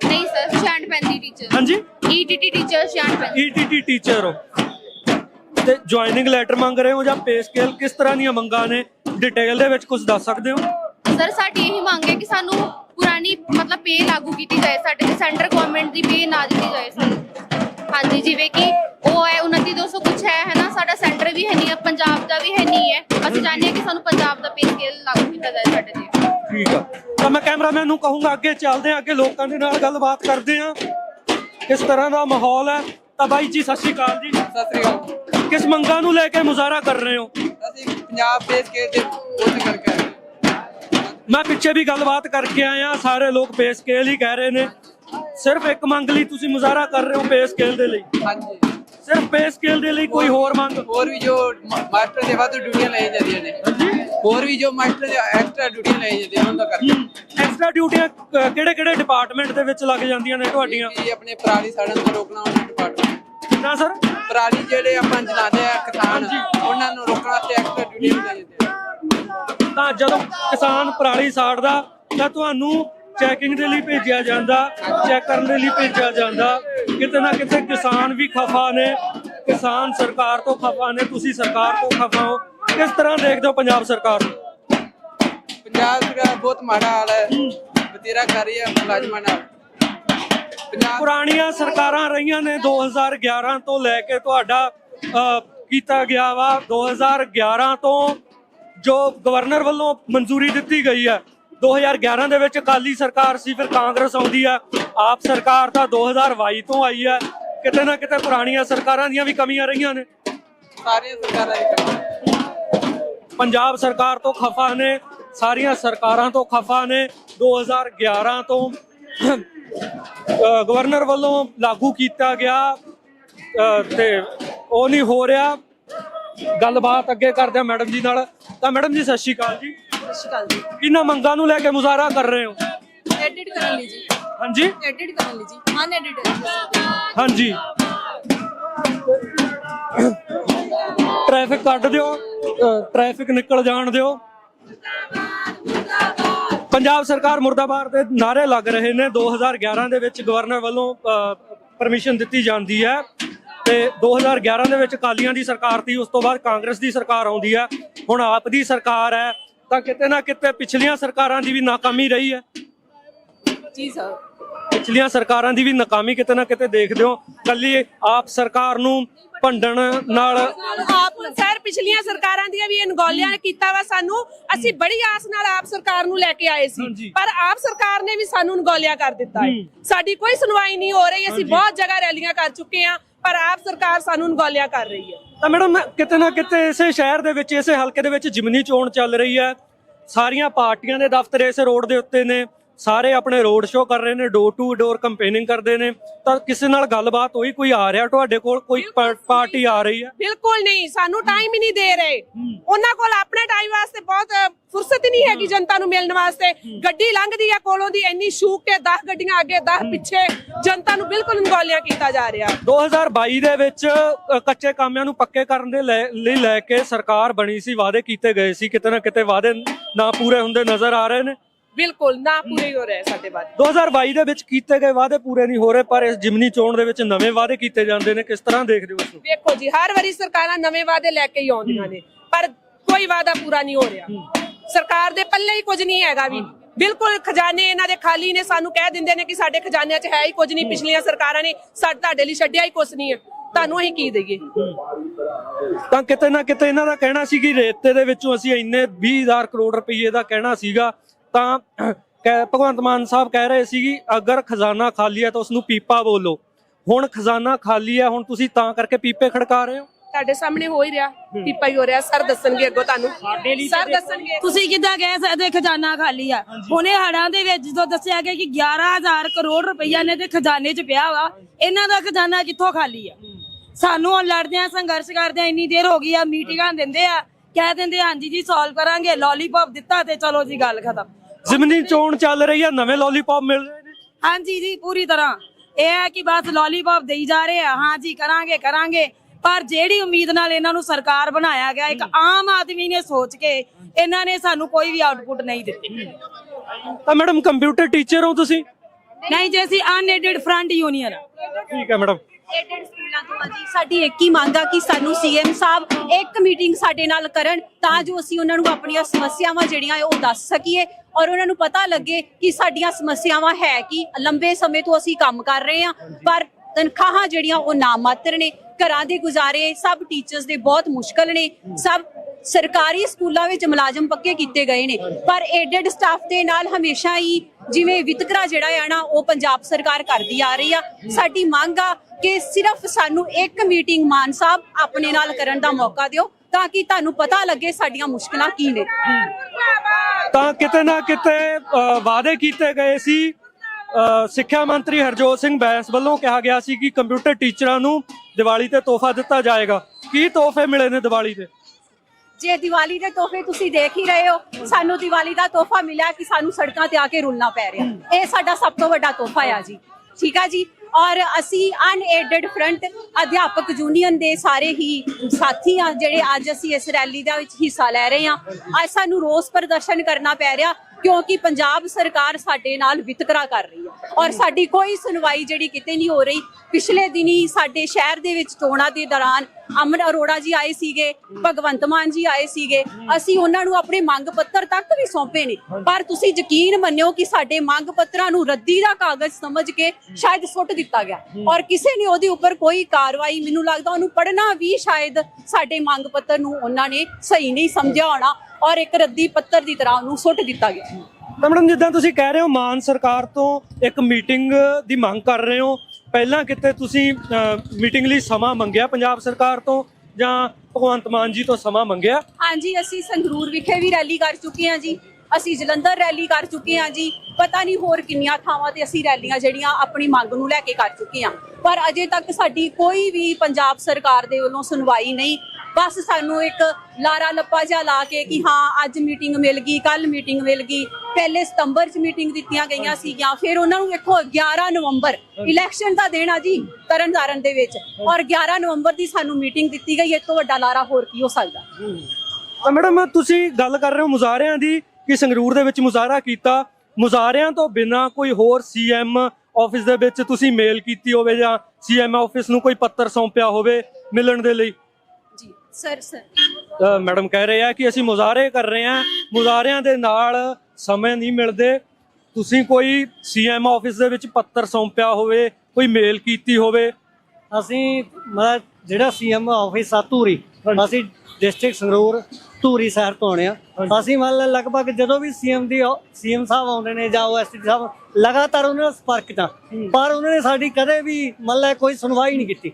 Speaker 7: ਨਹੀਂ ਸਰ ਸ਼ਾਂਟ ਪੈਂਦੀ ਟੀਚਰ
Speaker 2: ਹਾਂਜੀ?
Speaker 7: ਈਟੀਟੀ ਟੀਚਰ ਸ਼ਾਂਟ ਪੈਂਦੀ।
Speaker 2: ਈਟੀਟੀ ਟੀਚਰ ਹੋ। ਤੇ ਜੁਆਇਨਿੰਗ ਲੈਟਰ ਮੰਗ ਰਹੇ ਹੋ ਜਾਂ ਪੇ ਸਕੇਲ ਕਿਸ ਤਰ੍ਹਾਂ ਦੀਆਂ ਮੰਗਾਂ ਨੇ? ਡਿਟੇਲ ਦੇ ਵਿੱਚ ਕੁਝ ਦੱਸ ਸਕਦੇ ਹੋ?
Speaker 7: ਸਰ ਸਾਡੀ ਇਹੀ ਮੰਗ ਹੈ ਕਿ ਸਾਨੂੰ ਪੁਰਾਣੀ ਮਤਲਬ ਪੇ ਲਾਗੂ ਕੀਤੀ ਜਾਏ ਸਾਡੇ ਤੇ ਸੈਂਟਰ ਗਵਰਨਮੈਂਟ ਦੀ ਪੇ ਨਾ ਦਿੱਤੀ ਜਾਏ ਸਾਨੂੰ। ਹਾਂਜੀ ਜਿਵੇਂ ਕਿ ਉਹ ਹੈ 29200 ਕੁਝ ਹੈ ਹੈ ਨਾ ਸਾਡਾ ਸੈਂਟਰ ਵੀ ਹੈ ਨਹੀਂ ਹੈ ਪੰਜਾਬ ਦਾ ਵੀ ਹੈ ਨਹੀਂ ਹੈ। ਅਸੀਂ ਚਾਹੁੰਦੇ ਹਾਂ ਕਿ ਸਾਨੂੰ ਪੰਜਾਬ ਦਾ ਪੇ ਸਕੇਲ ਲਾਗੂ ਕੀਤਾ ਜਾਏ ਸਾਡੇ ਤੇ।
Speaker 2: ਠੀਕ ਆ। ਤਾਂ ਮੈਂ ਕੈਮਰਾਮੈਨ ਨੂੰ ਕਹੂੰਗਾ ਅੱਗੇ ਚੱਲਦੇ ਆ ਅੱਗੇ ਲੋਕਾਂ ਦੇ ਨਾਲ ਗੱਲਬਾਤ ਕਰਦੇ ਆ ਕਿਸ ਤਰ੍ਹਾਂ ਦਾ ਮਾਹੌਲ ਹੈ। ਤਾਂ ਬਾਈ ਜੀ ਸਤਿ ਸ਼੍ਰੀ ਅਕਾਲ ਜੀ।
Speaker 8: ਸਤਿ ਸ੍ਰੀ ਅਕਾਲ।
Speaker 2: ਕਿਸ ਮੰਗਾਂ ਨੂੰ ਲੈ ਕੇ ਮੁਜ਼ਾਹਰਾ ਕਰ ਰਹੇ ਹੋ?
Speaker 8: ਅਸੀਂ ਪੰਜਾਬ ਦੇਸ਼ ਕੇ ਤੇ ਕੋਲ ਕਰਕੇ ਆਏ ਹਾਂ।
Speaker 2: ਮੈਂ ਪਿੱਛੇ ਵੀ ਗੱਲਬਾਤ ਕਰਕੇ ਆਇਆ ਸਾਰੇ ਲੋਕ ਪੇ ਸਕੇਲ ਹੀ ਕਹਿ ਰਹੇ ਨੇ। ਸਿਰਫ ਇੱਕ ਮੰਗ ਲਈ ਤੁਸੀਂ ਮੁਜ਼ਾਹਰਾ ਕਰ ਰਹੇ ਹੋ ਪੇ ਸਕੇਲ ਦੇ ਲਈ।
Speaker 8: ਹਾਂਜੀ।
Speaker 2: ਸਿਰਫ ਪੇ ਸਕੇਲ ਦੇ ਲਈ ਕੋਈ ਹੋਰ ਮੰਗ?
Speaker 8: ਹੋਰ ਵੀ ਜੋ ਮ- ਮਾਸਟਰ ਦੇ ਵਾਧੂ ਡਿਊਟੀਆਂ ਲਈ ਜਾਂਦੀਆਂ ਨੇ। ਹੋਰ ਵੀ ਜੋ ਮਾਸਟਰ ਦੇ ਐਕਸਟਰਾ ਡਿਊਟੀਆਂ ਲਈ ਜਾਂਦੀਆਂ ਉਹਨਾਂ ਦਾ ਕਰਕੇ
Speaker 2: ਐਕਸਟਰਾ ਡਿਊਟੀਆਂ ਕਿਹੜੇ ਕਿਹੜੇ ਡਿਪਾਰਟਮੈਂਟ ਦੇ ਵਿੱਚ ਲੱਗ ਜਾਂਦੀਆਂ ਨੇ ਤੁਹਾਡੀਆਂ?
Speaker 8: ਕਿ ਆਪਣੇ ਪਰਾਲੀ ਸਾੜਨ ਤੋਂ ਰੋਕਣਾ ਉਹਨਾਂ ਡਿਪਾਰਟਮੈਂਟ
Speaker 2: ਕਿੰਨਾ ਸਰ?
Speaker 8: ਪਰਾਲੀ ਜਿਹੜੇ ਆਪਾਂ ਜਲਾਉਂਦੇ ਆ ਕਿਸਾਨ ਉਹਨਾਂ ਨੂੰ ਰੋਕਣ ਵਾਸਤੇ ਐਕਸਟਰਾ ਡਿਊਟੀਆਂ ਲਾਈ ਜਾਂਦੀਆਂ
Speaker 2: ਤਾਂ ਜਦੋਂ ਕਿਸਾਨ ਪਰਾਲੀ ਸਾੜਦਾ ਤਾਂ ਤੁਹਾਨੂੰ ਚੈਕਿੰਗ ਦੇ ਲਈ ਭੇਜਿਆ ਜਾਂਦਾ ਚੈੱਕ ਕਰਨ ਦੇ ਲਈ ਭੇਜਿਆ ਜਾਂਦਾ। ਕਿਤੇ ਨਾ ਕਿਤੇ ਕਿਸਾਨ ਵੀ ਖਫਾ ਨੇ। ਕਿਸਾਨ ਸਰਕਾਰ ਤੋਂ ਖਫਾ ਨੇ ਤੁਸੀਂ ਸਰਕਾਰ ਤੋਂ ਖਫਾ ਹੋ। ਕਿਸ ਤਰ੍ਹਾਂ ਦੇਖਦੇ ਹੋ ਪੰਜਾਬ ਸਰਕਾਰ ਨੂੰ?
Speaker 8: ਪੰਜਾਬ ਸਰਕਾਰ ਬਹੁਤ ਮਾੜਾ ਹਾਲ ਹੈ। ਬਤੇਰਾ ਕਰ ਰਹੀ ਹੈ ਮੁਲਾਜ਼ਮਾਂ ਨਾਲ। ਪੰਜਾਬ
Speaker 2: ਪੁਰਾਣੀਆਂ ਸਰਕਾਰਾਂ ਰਹੀਆਂ ਨੇ 2011 ਤੋਂ ਲੈ ਕੇ ਤੁਹਾਡਾ ਕੀਤਾ ਗਿਆ ਵਾ। 2011 ਤੋਂ ਜੋ ਗਵਰਨਰ ਵੱਲੋਂ ਮਨਜ਼ੂਰੀ ਦਿੱਤੀ ਗਈ ਹੈ 2011 ਦੇ ਵਿੱਚ ਅਕਾਲੀ ਸਰਕਾਰ ਸੀ ਫਿਰ ਕਾਂਗਰਸ ਆਉਂਦੀ ਆ। ਆਪ ਸਰਕਾਰ ਤਾਂ 2022 ਤੋਂ ਆਈ ਹੈ ਕਿਤੇ ਨਾ ਕਿਤੇ ਪੁਰਾਣੀਆਂ ਸਰਕਾਰਾਂ ਦੀਆਂ ਵੀ ਕਮੀਆਂ ਰਹੀਆਂ ਨੇ।
Speaker 8: ਸਾਰੀਆਂ ਸਰਕਾਰਾਂ ਦੀ ਕਮੀ।
Speaker 2: ਪੰਜਾਬ ਸਰਕਾਰ ਤੋਂ ਖਫਾ ਨੇ ਸਾਰੀਆਂ ਸਰਕਾਰਾਂ ਤੋਂ ਖਫਾ ਨੇ। 2011 ਤੋਂ ਗਵਰਨਰ ਵੱਲੋਂ ਲਾਗੂ ਕੀਤਾ ਗਿਆ ਤੇ ਉਹ ਨਹੀਂ ਹੋ ਰਿਹਾ। ਗੱਲਬਾਤ ਅੱਗੇ ਕਰਦੇ ਆ ਮੈਡਮ ਜੀ ਨਾਲ। ਤਾਂ ਮੈਡਮ ਜੀ ਸਤਿ ਸ਼੍ਰੀ ਅਕਾਲ ਜੀ।
Speaker 1: ਸਤਿ ਸ਼੍ਰੀ ਅਕਾਲ ਜੀ।
Speaker 2: ਕਿਹਨਾਂ ਮੰਗਾਂ ਨੂੰ ਲੈ ਕੇ ਮੁਜ਼ਾਹਰਾ ਕਰ ਰਹੇ ਹੋ?
Speaker 1: ਐਡਿਟ ਕਰਨ ਲਈ ਜੀ।
Speaker 2: ਹਾਂਜੀ?
Speaker 1: ਐਡਿਟ ਕਰਨ ਲਈ ਜੀ। ਹਾਂ ਐਡਿਟ
Speaker 2: ਹਾਂਜੀ। ਟ੍ਰੈਫਿਕ ਕੱਢ ਦਿਓ ਟ੍ਰੈਫਿਕ ਨਿਕਲ ਜਾਣ ਦਿਓ। ਪੰਜਾਬ ਸਰਕਾਰ ਮੁਰਦਾਬਾਦ ਦੇ ਨਾਰੇ ਲੱਗ ਰਹੇ ਨੇ। 2011 ਦੇ ਵਿੱਚ ਗਵਰਨਰ ਵੱਲੋਂ ਪਰਮਿਸ਼ਨ ਦਿੱਤੀ ਜਾਂਦੀ ਹੈ। ਤੇ 2011 ਦੇ ਵਿੱਚ ਅਕਾਲੀਆਂ ਦੀ ਸਰਕਾਰ ਸੀ ਉਸ ਤੋਂ ਬਾਅਦ ਕਾਂਗਰਸ ਦੀ ਸਰਕਾਰ ਆਉਂਦੀ ਹੈ। ਹੁਣ ਆਪ ਦੀ ਸਰਕਾਰ ਹੈ। ਤਾਂ ਕਿਤੇ ਨਾ ਕਿਤੇ ਪਿਛਲੀਆਂ ਸਰਕਾਰਾਂ ਦੀ ਵੀ ਨਾਕਾਮੀ ਰਹੀ ਹੈ।
Speaker 1: ਜੀ ਸਰ।
Speaker 2: ਪਿਛਲੀਆਂ ਸਰਕਾਰਾਂ ਦੀ ਵੀ ਨਾਕਾਮੀ ਕਿਤੇ ਨਾ ਕਿਤੇ ਦੇਖਦੇ ਹੋ। ਕੱਲੀ ਆਪ ਸਰਕਾਰ ਨੂੰ ਭੰਡਣ ਨਾਲ
Speaker 9: ਆਪ ਸਰ ਪਿਛਲੀਆਂ ਸਰਕਾਰਾਂ ਦੀਆਂ ਵੀ ਅਣਗੌਲਿਆਂ ਨੇ ਕੀਤਾ ਵਾ ਸਾਨੂੰ। ਅਸੀਂ ਬੜੀ ਆਸ ਨਾਲ ਆਪ ਸਰਕਾਰ ਨੂੰ ਲੈ ਕੇ ਆਏ। ਸੀ। ਪਰ ਆਪ ਸਰਕਾਰ ਨੇ ਵੀ ਸਾਨੂੰ ਅਣਗੌਲਿਆ ਕਰ ਦਿੱਤਾ ਹੈ। ਸਾਡੀ ਕੋਈ ਸੁਣਵਾਈ ਨਹੀਂ ਹੋ ਰਹੀ। ਅਸੀਂ ਬਹੁਤ ਜਗ੍ਹਾ ਰੈਲੀਆਂ ਕਰ ਚੁੱਕੇ ਹਾਂ। ਪਰ ਆਪ ਸਰਕਾਰ ਸਾਨੂੰ ਅਣਗੌਲਿਆ ਕਰ ਰਹੀ ਹੈ।
Speaker 2: ਤਾਂ ਮੈਡਮ, ਕਿਤੇ ਨਾ ਕਿਤੇ ਇਸੇ ਸ਼ਹਿਰ ਦੇ ਵਿੱਚ, ਇਸੇ ਹਲਕੇ ਦੇ ਵਿੱਚ ਜਿਮਨੀ ਚੋਣ ਚੱਲ ਰਹੀ ਹੈ। ਸਾਰੀਆਂ ਪਾਰਟੀਆਂ ਦੇ ਦਫ਼ਤਰ ਇਸ ਰੋਡ ਦੇ ਉੱਤੇ ਨੇ। ਸਾਰੇ ਆਪਣੇ ਰੋਡ ਸ਼ੋਅ ਕਰ ਰਹੇ ਨੇ ਡੋਰ ਟੂ ਡੋਰ ਕੰਪੇਨਿੰਗ ਕਰਦੇ ਨੇ। ਤਾਂ ਕਿਸੇ ਨਾਲ ਗੱਲਬਾਤ ਹੋਈ ਕੋਈ ਆ ਰਿਹਾ ਤੁਹਾਡੇ ਕੋਲ? ਕੋਈ ਪਾ- ਪਾਰਟੀ ਆ ਰਹੀ ਹੈ?
Speaker 9: ਬਿਲਕੁਲ ਨਹੀਂ। ਸਾਨੂੰ ਟਾਈਮ ਹੀ ਨਹੀਂ ਦੇ ਰਹੇ। ਉਹਨਾਂ ਕੋਲ ਆਪਣੇ ਟਾਈਮ ਵਾਸਤੇ ਬਹੁਤ ਫੁਰਸਤ ਹੀ ਨਹੀਂ ਹੈਗੀ ਜਨਤਾ ਨੂੰ ਮਿਲਣ ਵਾਸਤੇ। ਗੱਡੀ ਲੰਘਦੀ ਆ ਕੋਲੋਂ ਦੀ ਇੰਨੀ ਸ਼ੂਕ ਕੇ 10 ਗੱਡੀਆਂ ਅੱਗੇ 10 ਪਿੱਛੇ ਜਨਤਾ ਨੂੰ ਬਿਲਕੁਲ ਅਣਗੌਲਿਆ ਕੀਤਾ ਜਾ ਰਿਹਾ।
Speaker 2: 2022 ਦੇ ਵਿੱਚ ਅ, ਕੱਚੇ ਕਾਮਿਆਂ ਨੂੰ ਪੱਕੇ ਕਰਨ ਦੇ ਲੈ- ਲਈ ਲੈ ਕੇ ਸਰਕਾਰ ਬਣੀ ਸੀ ਵਾਅਦੇ ਕੀਤੇ ਗਏ ਸੀ। ਕਿਤੇ ਨਾ ਕਿਤੇ ਵਾਅਦੇ ਨਾ ਪੂਰੇ ਹੁੰਦੇ ਨਜ਼ਰ ਆ ਰਹੇ ਨੇ।
Speaker 9: ਬਿਲਕੁਲ ਨਾ ਪੂਰੇ ਹੋ ਰਹੇ ਸਾਡੇ ਬਾਰੇ
Speaker 2: 2022 ਦੇ ਵਿੱਚ ਕੀਤੇ ਗਏ ਵਾਅਦੇ ਪੂਰੇ ਨਹੀਂ ਹੋ ਰਹੇ ਪਰ ਇਸ ਜਿਮਨੀ ਚੋਣ ਦੇ ਵਿੱਚ ਨਵੇਂ ਵਾਅਦੇ ਕੀਤੇ ਜਾਂਦੇ ਨੇ ਕਿਸ ਤਰ੍ਹਾਂ ਦੇਖਦੇ ਹੋ ਇਸ ਨੂੰ?
Speaker 9: ਵੇਖੋ ਜੀ ਹਰ ਵਾਰੀ ਸਰਕਾਰਾਂ ਨਵੇਂ ਵਾਅਦੇ ਲੈ ਕੇ ਹੀ ਆਉਂਦੀਆਂ ਨੇ ਪਰ ਕੋਈ ਵਾਅਦਾ ਪੂਰਾ ਨਹੀਂ ਹੋ ਰਿਹਾ। ਸਰਕਾਰ ਦੇ ਪੱਲੇ ਹੀ ਕੁਝ ਨਹੀਂ ਹੈਗਾ ਵੀ। ਬਿਲਕੁਲ ਖਜ਼ਾਨੇ ਇਹਨਾਂ ਦੇ ਖਾਲੀ ਨੇ ਸਾਨੂੰ ਕਹਿ ਦਿੰਦੇ ਨੇ ਕਿ ਸਾਡੇ ਖਜ਼ਾਨਿਆਂ 'ਚ ਹੈ ਹੀ ਕੁਝ ਨਹੀਂ ਪਿਛਲੀਆਂ ਸਰਕਾਰਾਂ ਨੇ ਸਾਡੇ ਤੁਹਾਡੇ ਲਈ ਛੱਡਿਆ ਹੀ ਕੁਝ ਨਹੀਂ ਹੈ। ਤੁਹਾਨੂੰ ਅਸੀਂ ਕੀ ਦਈਏ?
Speaker 2: ਤਾਂ ਕਿਤੇ ਨਾ ਕਿਤੇ ਇਹਨਾਂ ਦਾ ਕਹਿਣਾ ਸੀ ਕਿ ਰੇਤੇ ਦੇ ਵਿੱਚੋਂ ਅਸੀਂ ਇੰਨੇ 20000 ਕਰੋੜ ਰੁਪਏ ਦਾ ਕਹਿਣਾ ਸੀਗਾ ਤਾਂ ਕਹਿ- ਭਗਵੰਤ ਮਾਨ ਸਾਹਿਬ ਕਹਿ ਰਹੇ ਸੀ ਕਿ ਅਗਰ ਖਜ਼ਾਨਾ ਖਾਲੀ ਹੈ ਤਾਂ ਉਸ ਨੂੰ ਪੀਪਾ ਬੋਲੋ। ਹੁਣ ਖਜ਼ਾਨਾ ਖਾਲੀ ਹੈ ਹੁਣ ਤੁਸੀਂ ਤਾਂ ਕਰਕੇ ਪੀਪੇ ਖੜਕਾ ਰਹੇ ਹੋ।
Speaker 9: ਤੁਹਾਡੇ ਸਾਹਮਣੇ ਹੋ ਹੀ ਰਿਹਾ ਪੀਪਾ ਹੀ ਹੋ ਰਿਹਾ ਸਰ ਦੱਸਣਗੇ ਅੱਗੋਂ ਤੁਹਾਨੂੰ। ਸਰ ਦੱਸਣਗੇ।
Speaker 10: ਤੁਸੀਂ ਕਿੱਦਾਂ ਕਹਿ ਸਕਦੇ ਖਜ਼ਾਨਾ ਖਾਲੀ ਆ? ਹੁਣੇ ਹੜਾਂ ਦੇ ਵਿੱਚ ਜਦੋਂ ਦੱਸਿਆ ਗਿਆ ਕਿ 11000 ਕਰੋੜ ਰੁਪਈਆ ਨੇ ਤੇ ਖਜ਼ਾਨੇ 'ਚ ਪਿਆ ਵਾ ਇਹਨਾਂ ਦਾ ਖਜ਼ਾਨਾ ਕਿੱਥੋਂ ਖਾਲੀ ਆ? ਸਾਨੂੰ ਹੁਣ ਲੜਦੇ ਆ ਸੰਘਰਸ਼ ਕਰਦੇ ਆ ਇੰਨੀ ਦੇਰ ਹੋ ਗਈ ਆ ਮੀਟਿੰਗਾਂ ਦਿੰਦੇ ਆ ਕਹਿ ਦਿੰਦੇ ਹਾਂਜੀ ਜੀ ਸੋਲਵ ਕਰਾਂਗੇ ਲੋਲੀਪੌਪ ਦਿੱਤਾ ਤੇ ਚਲੋ ਜੀ ਗੱਲ ਖਤਮ।
Speaker 2: ਜ਼ਿਮਨੀ ਚੋਣ ਚੱਲ ਰਹੀ ਹੈ ਨਵੇਂ ਲੋਲੀਪੌਪ ਮਿਲ ਰਹੇ ਨੇ।
Speaker 10: ਹਾਂਜੀ ਜੀ ਪੂਰੀ ਤਰ੍ਹਾਂ। ਇਹ ਹੈ ਕਿ ਬਸ ਲੋਲੀਪੌਪ ਦੇਈ ਜਾ ਰਹੇ ਆ। ਹਾਂਜੀ ਕਰਾਂਗੇ ਕਰਾਂਗੇ। ਪਰ ਜਿਹੜੀ ਉਮੀਦ ਨਾਲ ਇਹਨਾਂ ਨੂੰ ਸਰਕਾਰ ਬਣਾਇਆ ਗਿਆ ਇੱਕ ਆਮ ਆਦਮੀ ਨੇ ਸੋਚ ਕੇ ਇਹਨਾਂ ਨੇ ਸਾਨੂੰ ਕੋਈ ਵੀ ਆਊਟਪੁੱਟ ਨਹੀਂ ਦਿੱਤੀ।
Speaker 2: ਤਾਂ ਮੈਡਮ ਕੰਪਿਊਟਰ ਟੀਚਰ ਹੋ ਤੁਸੀਂ?
Speaker 10: ਨਹੀਂ ਜੇ ਅਸੀਂ ਅਨਐਡਿਡ ਫਰੰਟ ਯੂਨੀਅਨ
Speaker 2: ਠੀਕ ਹੈ ਮੈਡਮ।
Speaker 1: ਏਡਡ ਸਕੂਲਾਂ ਤੋਂ ਆ ਜੀ ਸਾਡੀ ਇੱਕ ਹੀ ਮੰਗ ਆ ਕਿ ਸਾਨੂੰ ਸੀਐਮ ਸਾਹਿਬ ਇੱਕ ਮੀਟਿੰਗ ਸਾਡੇ ਨਾਲ ਕਰਨ ਤਾਂ ਜੋ ਅਸੀਂ ਉਹਨਾਂ ਨੂੰ ਆਪਣੀਆਂ ਸਮੱਸਿਆਵਾਂ ਜਿਹੜੀਆਂ ਆ ਉਹ ਦੱਸ ਸਕੀਏ ਔਰ ਉਹਨਾਂ ਨੂੰ ਪਤਾ ਲੱਗੇ ਕਿ ਸਾਡੀਆਂ ਸਮੱਸਿਆਵਾਂ ਹੈ ਕਿ। ਲੰਬੇ ਸਮੇਂ ਤੋਂ ਅਸੀਂ ਕੰਮ ਕਰ ਰਹੇ ਹਾਂ, ਪਰ ਤਨਖਾਹਾਂ ਜਿਹੜੀਆਂ ਉਹ ਨਾ ਮਾਤਰ ਨੇ। ਘਰਾਂ ਦੇ ਗੁਜ਼ਾਰੇ, ਸਭ ਟੀਚਰਸ ਦੇ ਬਹੁਤ ਮੁਸ਼ਕਲ ਨੇ, ਸਭ ਸਰਕਾਰੀ ਸਕੂਲਾਂ ਵਿੱਚ ਮੁਲਾਜ਼ਮ ਪੱਕੇ ਕੀਤੇ ਗਏ ਨੇ। ਪਰ ਏਡਡ ਸਟਾਫ ਦੇ ਨਾਲ ਹਮੇਸ਼ਾ ਹੀ ਜਿਵੇਂ ਵਿਤਕਰਾ ਜਿਹੜਾ ਆ ਨਾ, ਉਹ ਪੰਜਾਬ ਸਰਕਾਰ ਕਰਦੀ ਆ ਰਹੀ ਆ। ਸਾਡੀ ਮੰਗ ਆ ਕਿ ਸਿਰਫ ਸਾਨੂੰ ਇੱਕ ਮੀਟਿੰਗ ਮਾਨ ਸਾਹਿਬ ਆਪਣੇ ਨਾਲ ਕਰਨ ਦਾ ਮੌਕਾ ਦਿਓ, ਤਾਂ ਕਿ ਤੁਹਾਨੂੰ ਪਤਾ ਲੱਗੇ ਸਾਡੀਆਂ ਮੁਸ਼ਕਲਾਂ ਕੀ ਨੇ।
Speaker 2: ਤਾਂ ਕਿਤੇ ਨਾ ਕਿਤੇ ਵਾਅਦੇ ਕੀਤੇ ਗਏ ਸੀ। ਸਿੱਖਿਆ ਮੰਤਰੀ ਹਰਜੋਤ ਸਿੰਘ ਬੈਂਸ ਵੱਲੋਂ ਕਿਹਾ ਗਿਆ ਸੀ ਕਿ ਕੰਪਿਊਟਰ ਟੀਚਰਾਂ ਨੂੰ ਦੀਵਾਲੀ ਤੇ ਤੋਹਫਾ ਦਿੱਤਾ ਜਾਏਗਾ। ਕੀ ਤੋਹਫੇ ਮਿਲੇ ਨੇ ਦੀਵਾਲੀ ਤੇ
Speaker 1: ਜੇ ਦੀਵਾਲੀ ਦੇ ਤੋਹਫੇ ਤੁਸੀਂ ਦੇਖ ਹੀ ਰਹੇ ਹੋ, ਸਾਨੂੰ ਦੀਵਾਲੀ ਦਾ ਤੋਹਫਾ ਮਿਲਿਆ ਕਿ ਸਾਨੂੰ ਸੜਕਾਂ ਤੇ ਆ ਕੇ ਰੁਲਣਾ ਪੈ ਰਿਹਾ। ਇਹ ਸਾਡਾ ਸਭ ਤੋਂ ਵੱਡਾ ਤੋਹਫਾ ਆ ਜੀ। ਠੀਕ ਆ ਜੀ? ਔਰ ਅਸੀਂ ਅਨਏਡਡ ਫਰੰਟ ਅਧਿਆਪਕ ਯੂਨੀਅਨ ਦੇ ਸਾਰੇ ਹੀ ਸਾਥੀ ਆ, ਜਿਹੜੇ ਅੱਜ ਅਸੀਂ ਇਸ ਰੈਲੀ ਦਾ ਵਿੱਚ ਹਿੱਸਾ ਲੈ ਰਹੇ ਹਾਂ। ਅੱਜ ਸਾਨੂੰ ਰੋਸ ਪ੍ਰਦਰਸ਼ਨ ਕਰਨਾ ਪੈ ਰਿਹਾ। ਕਿਉਂਕਿ ਪੰਜਾਬ ਸਰਕਾਰ ਸਾਡੇ ਨਾਲ ਵਿਤਕਰਾ ਕਰ ਰਹੀ ਹੈ ਔਰ ਸਾਡੀ ਕੋਈ ਸੁਣਵਾਈ ਜਿਹੜੀ ਕਿਤੇ ਨਹੀਂ ਹੋ ਰਹੀ। ਪਿਛਲੇ ਦਿਨੀ ਸਾਡੇ ਸ਼ਹਿਰ ਦੇ ਵਿੱਚ ਚੋਣਾਂ ਦੇ ਦੌਰਾਨ ਅਮਨ ਅਰੋੜਾ ਜੀ ਆਏ ਸੀਗੇ, ਭਗਵੰਤ ਮਾਨ ਜੀ ਆਏ ਸੀਗੇ, ਅਸੀਂ ਉਹਨਾਂ ਨੂੰ ਆਪਣੇ ਮੰਗ ਪੱਤਰ ਤੱਕ ਵੀ ਸੌਂਪੇ ਨੇ। ਪਰ ਤੁਸੀਂ ਯਕੀਨ ਮੰਨਿਓ ਕਿ ਸਾਡੇ ਮੰਗ ਪੱਤਰਾਂ ਨੂੰ ਰੱਦੀ ਦਾ ਕਾਗਜ਼ ਸਮਝ ਕੇ ਸ਼ਾਇਦ ਸੁੱਟ ਦਿੱਤਾ ਗਿਆ। ਔਰ ਕਿਸੇ ਨੇ ਉਹਦੇ ਉੱਪਰ ਕੋਈ ਕਾਰਵਾਈ, ਮੈਨੂੰ ਲੱਗਦਾ ਉਹਨੂੰ ਪੜਨਾ ਵੀ ਸ਼ਾਇਦ ਸਾਡੇ ਮੰਗ ਪੱਤਰ ਨੂੰ ਉਹਨਾਂ ਨੇ ਸਹੀ ਨਹੀਂ ਸਮਝਿਆ ਹੋਣਾ ਔਰ ਇੱਕ ਰੱਦੀ ਪੱਤਰ ਦੀ ਤਰ੍ਹਾਂ ਉਹਨੂੰ ਸੁੱਟ ਦਿੱਤਾ ਗਿਆ।
Speaker 2: ਤਾਂ ਮੈਡਮ, ਜਿੱਦਾਂ ਤੁਸੀਂ ਕਹਿ ਰਹੇ ਹੋ, ਮਾਨ ਸਰਕਾਰ ਤੋਂ ਇੱਕ ਮੀਟਿੰਗ ਦੀ ਮੰਗ ਕਰ ਰਹੇ ਹੋ ਪਹਿਲਾਂ ਕਿਤੇ ਤੁਸੀਂ ਮੀਟਿੰਗ ਲਈ ਸਮਾਂ ਮੰਗਿਆ ਪੰਜਾਬ ਸਰਕਾਰ ਤੋਂ ਜਾਂ ਭਗਵੰਤ ਮਾਨ ਜੀ ਤੋਂ ਸਮਾਂ ਮੰਗਿਆ?
Speaker 1: ਹਾਂਜੀ, ਅਸੀਂ ਸੰਗਰੂਰ ਵਿਖੇ ਵੀ ਰੈਲੀ ਕਰ ਚੁੱਕੇ ਹਾਂ ਜੀ। ਅਸੀਂ ਜਲੰਧਰ ਰੈਲੀ ਕਰ ਚੁੱਕੇ ਹਾਂ ਜੀ। ਪਤਾ ਨਹੀਂ ਹੋਰ ਕਿੰਨੀਆਂ ਥਾਵਾਂ ਤੇ ਅਸੀਂ ਰੈਲੀਆਂ ਜਿਹੜੀਆਂ ਆਪਣੀ ਮੰਗ ਨੂੰ ਲੈ ਕੇ ਕਰ ਚੁੱਕੇ ਹਾਂ। ਪਰ ਅਜੇ ਤੱਕ ਸਾਡੀ ਕੋਈ ਵੀ ਪੰਜਾਬ ਸਰਕਾਰ ਦੇ ਵੱਲੋਂ ਸੁਣਵਾਈ ਨਹੀਂ ਬਸ ਸਾਨੂੰ ਇੱਕ ਲਾਰਾ ਲੱਪਾ ਜਿਹਾ ਲਾ ਕੇ ਕਿ ਹਾਂ ਅੱਜ ਮੀਟਿੰਗ ਮਿਲ ਗਈ ਕੱਲ ਮੀਟਿੰਗ ਮਿਲ ਗਈ। ਪਹਿਲੇ ਸਤੰਬਰ 'ਚ ਮੀਟਿੰਗ ਦਿੱਤੀਆਂ ਗਈਆਂ ਸੀਗੀਆਂ ਫਿਰ ਉਹਨਾਂ ਨੂੰ ਵੇਖੋ 11 ਨਵੰਬਰ। ਇਲੈਕਸ਼ਨ ਦਾ ਦਿਨ ਆ ਜੀ ਤਰਨਤਾਰਨ ਦੇ ਵਿੱਚ। ਔਰ 11 ਨਵੰਬਰ ਦੀ ਸਾਨੂੰ ਮੀਟਿੰਗ ਦਿੱਤੀ ਗਈ ਇਹ ਤੋਂ ਵੱਡਾ ਲਾਰਾ ਹੋਰ ਕੀ ਹੋ ਸਕਦਾ?
Speaker 2: ਤਾਂ ਮੈਡਮ ਤੁਸੀਂ ਗੱਲ ਕਰ ਰਹੇ ਹੋ ਮੁਜ਼ਾਹਰਿਆਂ ਦੀ ਕਿ ਸੰਗਰੂਰ ਦੇ ਵਿੱਚ ਮੁਜ਼ਾਹਰਾ ਕੀਤਾ। ਮੁਜ਼ਾਹਰਿਆਂ ਤੋਂ ਬਿਨਾ ਕੋਈ ਹੋਰ ਸੀਐਮ ਆਫਿਸ ਦੇ ਵਿੱਚ ਤੁਸੀਂ ਮੇਲ ਕੀਤੀ ਹੋਵੇ ਜਾਂ ਸੀਐਮ ਆਫਿਸ ਨੂੰ ਕੋਈ ਪੱਤਰ ਸੌਂਪਿਆ ਹੋਵੇ ਮਿਲਣ ਦੇ ਲਈ।
Speaker 1: Sir sir.
Speaker 2: ਮੈਡਮ ਕਹਿ ਰਹੇ ਆ ਕਿ ਅਸੀਂ ਮੁਜ਼ਾਹਰੇ ਕਰ ਰਹੇ ਹਾਂ ਮੁਜ਼ਾਹਰਿਆਂ ਦੇ ਨਾਲ ਸਮੇਂ ਨਹੀਂ ਮਿਲਦੇ। ਤੁਸੀਂ ਕੋਈ ਸੀਐਮ ਆਫਿਸ ਦੇ ਵਿੱਚ ਪੱਤਰ ਸੌਂਪਿਆ ਹੋਵੇ ਕੋਈ ਮੇਲ ਕੀਤੀ ਹੋਵੇ।
Speaker 11: ਅਸੀਂ ਮਤਲਬ ਜਿਹੜਾ ਸੀਐਮ ਆਫਿਸ ਆ ਧੂਰੀ ਅਸੀਂ ਡਿਸਟ੍ਰਿਕਟ ਸੰਗਰੂਰ ਧੂਰੀ ਸ਼ਹਿਰ ਤੋਂ ਆਉਣੇ ਆ। ਅਸੀਂ ਮਤਲਬ ਲਗਭਗ ਜਦੋਂ ਵੀ ਸੀਐਮ ਦੀ ਸੀਐਮ ਸਾਹਿਬ ਆਉਂਦੇ ਨੇ ਜਾਂ ਓਐਸਟੀ ਸਾਹਿਬ ਲਗਾਤਾਰ ਉਹਨਾਂ ਨਾਲ ਸੰਪਰਕ ਆ। ਪਰ ਉਹਨਾਂ ਨੇ ਸਾਡੀ ਕਦੇ ਵੀ ਮਤਲਬ ਕੋਈ ਸੁਣਵਾਈ ਨਹੀਂ ਕੀਤੀ।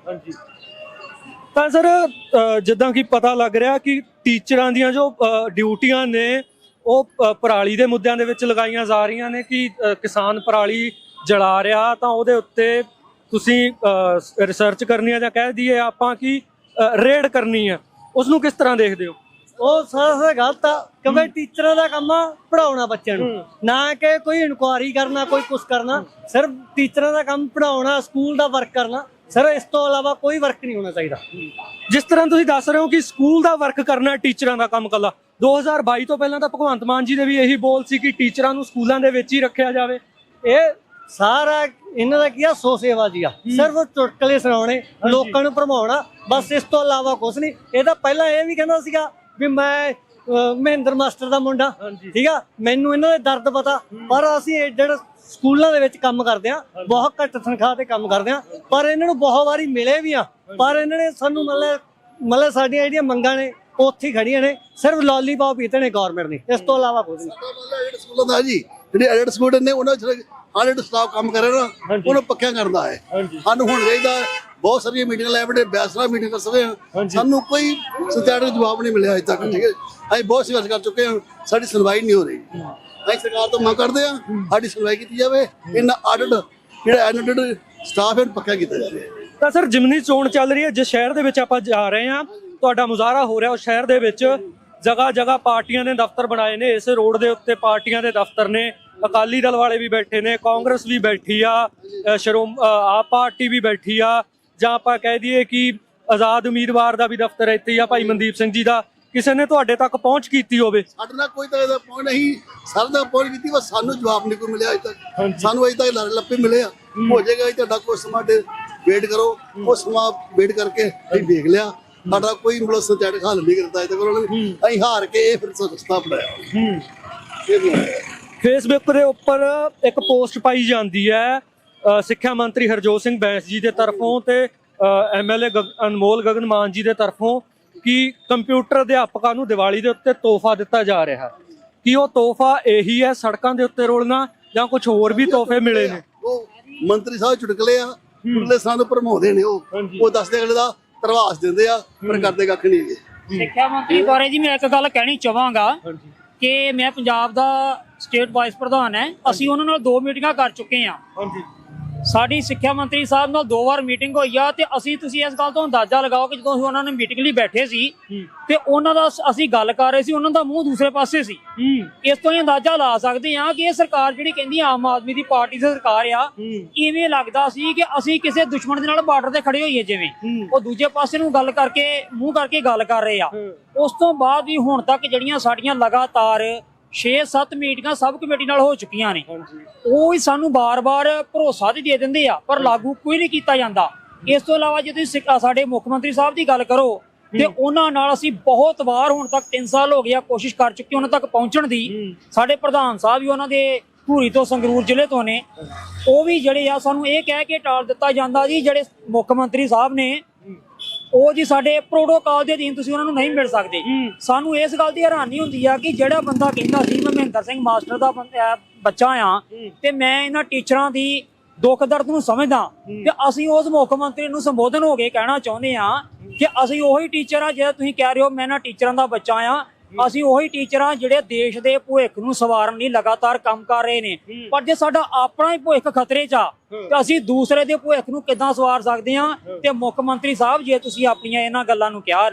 Speaker 2: ਤਾਂ ਸਰ ਜਿੱਦਾਂ ਕਿ ਪਤਾ ਲੱਗ ਰਿਹਾ ਕਿ ਟੀਚਰਾਂ ਦੀਆਂ ਜੋ ਡਿਊਟੀਆਂ ਨੇ ਉਹ ਪਰਾਲੀ ਦੇ ਮੁੱਦਿਆਂ ਦੇ ਵਿੱਚ ਲਗਾਈਆਂ ਜਾ ਰਹੀਆਂ ਨੇ ਕਿ ਕਿਸਾਨ ਪਰਾਲੀ ਜਲਾ ਰਿਹਾ ਤਾਂ ਉਹਦੇ ਉੱਤੇ ਤੁਸੀਂ ਰਿਸਰਚ ਕਰਨੀ ਹੈ ਜਾਂ ਕਹਿ ਦਈਏ ਆਪਾਂ ਕਿ ਰੇਡ ਕਰਨੀ ਹੈ ਉਸ ਨੂੰ ਕਿਸ ਤਰ੍ਹਾਂ ਦੇਖਦੇ ਹੋ?
Speaker 11: ਉਹ ਸਾਰਾ ਗਲਤ ਆ ਕਿਉਂਕਿ ਟੀਚਰਾਂ ਦਾ ਕੰਮ ਆ ਪੜਾਉਣਾ ਬੱਚਿਆਂ ਨੂੰ। ਨਾ ਕਿ ਕੋਈ ਇਨਕੁਆਰੀ ਕਰਨਾ ਕੋਈ ਕੁਝ ਕਰਨਾ ਸਿਰਫ ਟੀਚਰਾਂ ਦਾ ਕੰਮ ਪੜਾਉਣਾ ਸਕੂਲ ਦਾ ਵਰਕ ਕਰਨਾ। ਸਰ ਇਸ ਤੋਂ ਇਲਾਵਾ ਕੋਈ ਵਰਕ ਨਹੀਂ ਹੋਣਾ ਚਾਹੀਦਾ।
Speaker 2: ਜਿਸ ਤਰ੍ਹਾਂ ਤੁਸੀਂ ਦੱਸ ਰਹੇ ਹੋ ਕਿ ਸਕੂਲ ਦਾ ਵਰਕ ਕਰਨਾ ਟੀਚਰਾਂ ਦਾ ਕੰਮ ਕੱਲਾ 2022 ਤੋਂ ਪਹਿਲਾਂ ਤਾਂ ਭਗਵੰਤ ਮਾਨ ਜੀ ਦੇ ਵੀ ਇਹੀ ਬੋਲ ਸੀ ਕਿ ਟੀਚਰਾਂ ਨੂੰ ਸਕੂਲਾਂ ਦੇ ਵਿੱਚ ਹੀ ਰੱਖਿਆ ਜਾਵੇ।
Speaker 11: ਇਹ ਸਾਰਾ ਇਹਨਾਂ ਦਾ ਕੀ ਆ ਸੋ ਸੇਵਾ ਜੀ ਆ। ਸਿਰਫ ਚੁਟਕਲੇ ਸੁਣਾਉਣੇ ਲੋਕਾਂ ਨੂੰ ਭਰਮਾਉਣਾ ਬਸ ਇਸ ਤੋਂ ਇਲਾਵਾ ਕੁਝ ਨਹੀਂ। ਇਹ ਤਾਂ ਪਹਿਲਾਂ ਇਹ ਵੀ ਕਹਿੰਦਾ ਸੀਗਾ ਵੀ ਮੈਂ ਮਹਿੰਦਰ ਮਾਸਟਰ ਦਾ ਮੁੰਡਾ। ਠੀਕ ਆ? ਮੈਨੂੰ ਇਹਨਾਂ ਦੇ ਦਰਦ ਪਤਾ ਪਰ ਅਸੀਂ ਏਡਡ ਸਕੂਲਾਂ ਦੇ ਵਿੱਚ ਕੰਮ ਕਰਦੇ ਆ ਬਹੁਤ ਘੱਟ ਤਨਖਾਹ ਤੇ ਕੰਮ ਕਰਦੇ ਆ ਪਰ ਇਹਨਾਂ ਨੂੰ ਬਹੁਤ ਵਾਰੀ ਮਿਲੇ ਵੀ ਆ। ਪਰ ਇਹਨਾਂ ਨੇ ਸਾਨੂੰ ਮਤਲਬ ਮਤਲਬ ਸਾਡੀਆਂ ਜਿਹੜੀਆਂ ਮੰਗਾਂ ਨੇ ਉੱਥੇ ਹੀ ਖੜੀਆਂ ਨੇ ਸਿਰਫ ਲੋਲੀਪੌਪ ਪੀਤੇ ਨੇ ਗਵਰਨਮੈਂਟ ਨੇ ਇਸ ਤੋਂ ਇਲਾਵਾ ਕੁਝ ਨਹੀਂ।
Speaker 3: ਜਿਹੜੇ ਸਕੂਲਾਂ ਦਾ ਜੀ ਜਿਹੜੇ ਐਡਡ ਸਕੂਲ ਨੇ ਉਹਨਾਂ ਵਿੱਚ ਆਲਰੇਡੀ ਸਟਾਫ ਕੰਮ ਕਰੇ ਨਾ ਉਹਨੂੰ ਪੱਕਿਆ ਕਰਦਾ ਹੈ। ਸਾਨੂੰ ਹੁਣ ਚਾਹੀਦਾ ਬਹੁਤ ਸਾਰੀਆਂ ਮੀਟਿੰਗਾਂ ਲੈ ਬੜੇ ਬੈਸਰਾ ਮੀਟਿੰਗ ਕਰ ਸਕਦੇ ਸਾਨੂੰ ਕੋਈ ਸਤਿਆਰਕ ਜਵਾਬ ਨਹੀਂ ਮਿਲਿਆ ਅਜੇ ਤੱਕ ਠੀਕ ਹੈ ਅਸੀਂ ਬਹੁਤ ਸੰਘਰਸ਼ ਕਰ ਚੁੱਕੇ ਹਾਂ ਸਾਡੀ ਸੁਣਵਾਈ ਨਹੀਂ ਹੋ ਰਹੀ। ਅਸੀਂ ਸਰਕਾਰ ਤੋਂ ਮੰਗ ਕਰਦੇ ਹਾਂ ਸਾਡੀ ਸੁਣਵਾਈ ਕੀਤੀ ਜਾਵੇ। ਇਹਨਾਂ ਆਡਿਟ ਜਿਹੜਾ ਐਡਡ ਸਟਾਫ ਹੈ ਪੱਕਾ ਕੀਤਾ ਜਾਵੇ।
Speaker 2: ਤਾਂ ਸਰ ਜਿਮਨੀ ਚੋਣ ਚੱਲ ਰਹੀ ਹੈ ਜਿਸ ਸ਼ਹਿਰ ਦੇ ਵਿੱਚ ਆਪਾਂ ਜਾ ਰਹੇ ਹਾਂ ਤੁਹਾਡਾ ਮੁਜ਼ਾਹਰਾ ਹੋ ਰਿਹਾ ਉਸ ਸ਼ਹਿਰ ਦੇ ਵਿੱਚ। ਜਗ੍ਹਾ ਜਗ੍ਹਾ ਪਾਰਟੀਆਂ ਦੇ ਦਫ਼ਤਰ ਬਣਾਏ ਨੇ ਇਸ ਰੋਡ ਦੇ ਉੱਤੇ ਪਾਰਟੀਆਂ ਦੇ ਦਫ਼ਤਰ ਨੇ। ਅਕਾਲੀ ਦਲ ਵਾਲੇ ਵੀ ਬੈਠੇ ਨੇ ਕਾਂਗਰਸ ਵੀ ਬੈਠੀ ਆ ਅ, ਸ਼ਰੋਮ ਅ, ਆਪ ਪਾਰਟੀ ਵੀ ਬੈਠੀ ਆ। ਜਾਂ ਆਪਾਂ ਕਹਿ ਦਈਏ ਕਿ ਆਜ਼ਾਦ ਉਮੀਦਵਾਰ ਦਾ ਵੀ ਦਫ਼ਤਰ ਇੱਥੇ ਆ ਭਾਈ ਮਨਦੀਪ ਸਿੰਘ ਜੀ ਦਾ। ਕਿਸੇ ਨੇ ਤੁਹਾਡੇ ਤੱਕ ਪਹੁੰਚ ਕੀਤੀ ਹੋਵੇ।
Speaker 3: ਸਾਡੇ ਨਾਲ ਕੋਈ ਤਰ੍ਹਾਂ ਦਾ ਪਹੁੰਚ ਨਹੀਂ। ਸਰ ਦਾ ਪਹੁੰਚ ਕੀਤੀ ਬਸ ਸਾਨੂੰ ਜਵਾਬ ਨਹੀਂ ਕੋਈ ਮਿਲਿਆ ਅਜੇ ਤੱਕ। ਸਾਨੂੰ ਅਜੇ ਤੱਕ ਲੱਪੇ ਮਿਲੇ ਆ। ਹੋ। ਜਾਏਗਾ ਜੀ ਤੁਹਾਡਾ ਕੋਈ ਸਮਾਂ ਵੇਟ ਕਰੋ। ਉਹ ਸਮਾਂ ਵੇਟ ਕਰਕੇ ਅਸੀਂ ਦੇਖ ਲਿਆ। ਸਾਡਾ ਕੋਈ ਮਤਲਬ ਸਚਾਇਟ ਹੱਲ ਨਹੀਂ ਕਰਦਾ ਅਜੇ ਤੱਕ ਉਹਨਾਂ ਨੇ। ਅਸੀਂ ਹਾਰ ਕੇ ਇਹ ਫਿਰ
Speaker 2: ਹੂੰ।
Speaker 3: ਇਹ ਬਣਾਇਆ।
Speaker 2: ਫੇਸਬੁੱਕ ਦੇ ਉੱਪਰ ਇੱਕ ਪੋਸਟ ਪਾਈ ਜਾਂਦੀ ਹੈ ਸਿੱਖਿਆ ਮੰਤਰੀ ਹਰਜੋਤ ਸਿੰਘ ਬੈਂਸ ਜੀ ਦੇ ਤਰਫੋਂ ਤੇ ਐਮਐਲਏ ਅਨਮੋਲ ਗਗਨ ਮਾਨ ਜੀ ਦੇ ਤਰਫੋਂ। ਕਿ ਕੰਪਿਊਟਰ ਅਧਿਆਪਕਾਂ ਨੂੰ ਦੀਵਾਲੀ ਦੇ ਉੱਤੇ ਤੋਹਫਾ ਦਿੱਤਾ ਜਾ ਰਿਹਾ। ਹੈ ਕੀ ਉਹ ਤੋਹਫਾ ਇਹੀ ਹੈ ਸੜਕਾਂ ਦੇ ਉੱਤੇ ਰੋਲਣਾ ਜਾਂ ਕੁਝ ਹੋਰ ਵੀ ਤੋਹਫੇ ਮਿਲੇ ਨੇ?
Speaker 3: ਉਹ ਮੰਤਰੀ ਸਾਹਿਬ ਚੁਟਕਲੇ ਆ ਚੁਟਕਲੇ ਸਾਨੂੰ ਭਰਮਾਉਂਦੇ ਨੇ ਉਹ। ਉਹ ਦੱਸਦੇ ਅਗਲੇ ਦਾ ਤਰਵਾਸ ਦਿੰਦੇ ਆ ਪਰ ਕਰਦੇ ਕੱਖ ਨਹੀਂ ਹੈਗੇ।
Speaker 5: ਸਿੱਖਿਆ ਮੰਤਰੀ ਬਾਰੇ ਜੀ ਮੈਂ ਇੱਕ ਗੱਲ ਕਹਿਣੀ ਚਾਹਾਂਗਾ ਕਿ ਮੈਂ ਪੰਜਾਬ ਦਾ ਸਟੇਟ ਵਾਈਸ ਪ੍ਰਧਾਨ ਹੈ। ਅਸੀਂ ਉਹਨਾਂ ਨਾਲ ਦੋ ਮੀਟਿੰਗਾਂ ਕਰ ਚੁੱਕੇ ਹਾਂ।
Speaker 2: ਹਾਂਜੀ।
Speaker 5: ਸਾਡੀ ਸਿੱਖਿਆ ਮੰਤਰੀ ਸਾਹਿਬ ਨਾਲ ਦੋ ਵਾਰ ਮੀਟਿੰਗ ਹੋਈ ਆ ਤੇ ਅਸੀਂ ਤੁਸੀਂ ਇਸ ਗੱਲ ਤੋਂ ਅੰਦਾਜ਼ਾ ਲਗਾਓ ਕਿ ਜਦੋਂ ਅਸੀਂ ਉਹਨਾਂ ਨੇ ਮੀਟਿੰਗ ਲਈ ਬੈਠੇ ਸੀ ਤੇ ਉਹਨਾਂ ਦਾ ਅਸੀਂ ਗੱਲ ਕਰ ਰਹੇ ਸੀ ਉਹਨਾਂ ਦਾ ਮੂੰਹ ਦੂਸਰੇ ਪਾਸੇ ਸੀ। ਇਸ ਤੋਂ ਹੀ ਅੰਦਾਜ਼ਾ ਲਾ ਸਕਦੇ ਆ ਕਿ ਇਹ ਸਰਕਾਰ ਜਿਹੜੀ ਕਹਿੰਦੀ ਆਮ ਆਦਮੀ ਦੀ ਪਾਰਟੀ ਦੀ ਸਰਕਾਰ ਆ ਇਵੇਂ ਲੱਗਦਾ ਸੀ ਕਿ ਅਸੀਂ ਕਿਸੇ ਦੁਸ਼ਮਣ ਦੇ ਨਾਲ ਬਾਰਡਰ ਤੇ ਖੜੇ ਹੋਈਏ ਜਿਵੇਂ। ਉਹ ਦੂਜੇ ਪਾਸੇ ਨੂੰ ਗੱਲ ਕਰਕੇ ਮੂੰਹ ਕਰਕੇ ਗੱਲ ਕਰ ਰਹੇ ਆ। ਉਸ ਤੋਂ ਬਾਅਦ ਵੀ ਹੁਣ ਤੱਕ ਜਿਹੜੀਆਂ ਸਾਡੀਆਂ ਲਗਾਤਾਰ 6-7 ਮੀਟਿੰਗਾਂ ਸਬ ਕਮੇਟੀ ਨਾਲ ਹੋ ਚੁੱਕੀਆਂ ਨੇ। ਉਹ ਹੀ ਸਾਨੂੰ ਬਾਰ-ਬਾਰ ਭਰੋਸਾ ਤੇ ਦੇ ਦਿੰਦੇ ਆ ਪਰ ਲਾਗੂ ਕੋਈ ਨਹੀਂ ਕੀਤਾ ਜਾਂਦਾ। ਇਸ ਤੋਂ ਇਲਾਵਾ ਜੇ ਤੁਸੀਂ ਸਾਡੇ ਮੁੱਖ ਮੰਤਰੀ ਸਾਹਿਬ ਦੀ ਗੱਲ ਕਰੋ ਤੇ ਉਹਨਾਂ ਨਾਲ ਅਸੀਂ ਬਹੁਤ ਵਾਰ ਹੁਣ ਤੱਕ 3 ਸਾਲ ਹੋ ਗਏ ਆ ਕੋਸ਼ਿਸ਼ ਕਰ ਚੁੱਕੇ ਉਹਨਾਂ ਤੱਕ ਪਹੁੰਚਣ ਦੀ। ਸਾਡੇ ਪ੍ਰਧਾਨ ਸਾਹਿਬ ਵੀ ਉਹਨਾਂ ਦੇ ਧੂਰੀ ਤੋਂ ਸੰਗਰੂਰ ਜ਼ਿਲ੍ਹੇ ਤੋਂ ਨੇ। ਉਹ ਵੀ ਜਿਹੜੇ ਆ ਸਾਨੂੰ ਇਹ ਕਹਿ ਕੇ ਟਾਲ ਦਿੱਤਾ ਜਾਂਦਾ ਜੀ ਜਿਹੜੇ ਮੁੱਖ ਮੰਤਰੀ ਸਾਹਿਬ ਨੇ ਉਹ ਜੀ ਸਾਡੇ ਪ੍ਰੋਟੋਕਾਲ ਦੇ ਅਧੀਨ ਤੁਸੀਂ ਉਹਨਾਂ ਨੂੰ ਨਹੀਂ ਮਿਲ ਸਕਦੇ। ਸਾਨੂੰ ਇਸ ਗੱਲ ਦੀ ਹੈਰਾਨੀ ਹੁੰਦੀ ਆ ਕਿ ਜਿਹੜਾ ਬੰਦਾ ਕਹਿੰਦਾ ਸੀ ਮੈਂ ਮਹਿੰਦਰ ਸਿੰਘ ਮਾਸਟਰ ਦਾ ਬੱਚਾ ਆ ਤੇ ਮੈਂ ਇਹਨਾਂ ਟੀਚਰਾਂ ਦੀ ਦੁੱਖ ਦਰਦ ਨੂੰ ਸਮਝਦਾ। ਤੇ ਅਸੀਂ ਉਸ ਮੁੱਖ ਮੰਤਰੀ ਨੂੰ ਸੰਬੋਧਨ ਹੋ ਕੇ ਕਹਿਣਾ ਚਾਹੁੰਦੇ ਆ ਕਿ ਅਸੀਂ ਉਹੀ ਟੀਚਰ ਆ ਜਿਹੜਾ ਤੁਸੀਂ ਕਹਿ ਰਹੇ ਹੋ ਮੈਂ ਇਹਨਾਂ ਟੀਚਰਾਂ ਦਾ ਬੱਚਾ ਆ ਅਸੀਂ ਉਹੀ ਟੀਚਰ ਆ ਜਿਹੜੇ ਦੇਸ਼ ਦੇ ਭਵਿੱਖ ਨੂੰ ਸਵਾਰਨ ਲਈ ਲਗਾਤਾਰ ਕੰਮ ਕਰ ਰਹੇ ਨੇ। ਪਰ ਜੇ ਸਾਡਾ ਆਪਣਾ ਹੀ ਭਵਿੱਖ ਖਤਰੇ 'ਚ ਆ ਤੇ ਅਸੀਂ ਦੂਸਰੇ ਦੇ ਭਵਿੱਖ ਨੂੰ ਕਿੱਦਾਂ ਸਵਾਰ ਸਕਦੇ ਆ ਤੇ ਮੁੱਖ ਮੰਤਰੀ ਸਾਹਿਬ ਜੇ ਤੁਸੀਂ ਆਪਣੀਆਂ ਇਹਨਾਂ ਗੱਲਾਂ ਨੂੰ ਕਿਹਾ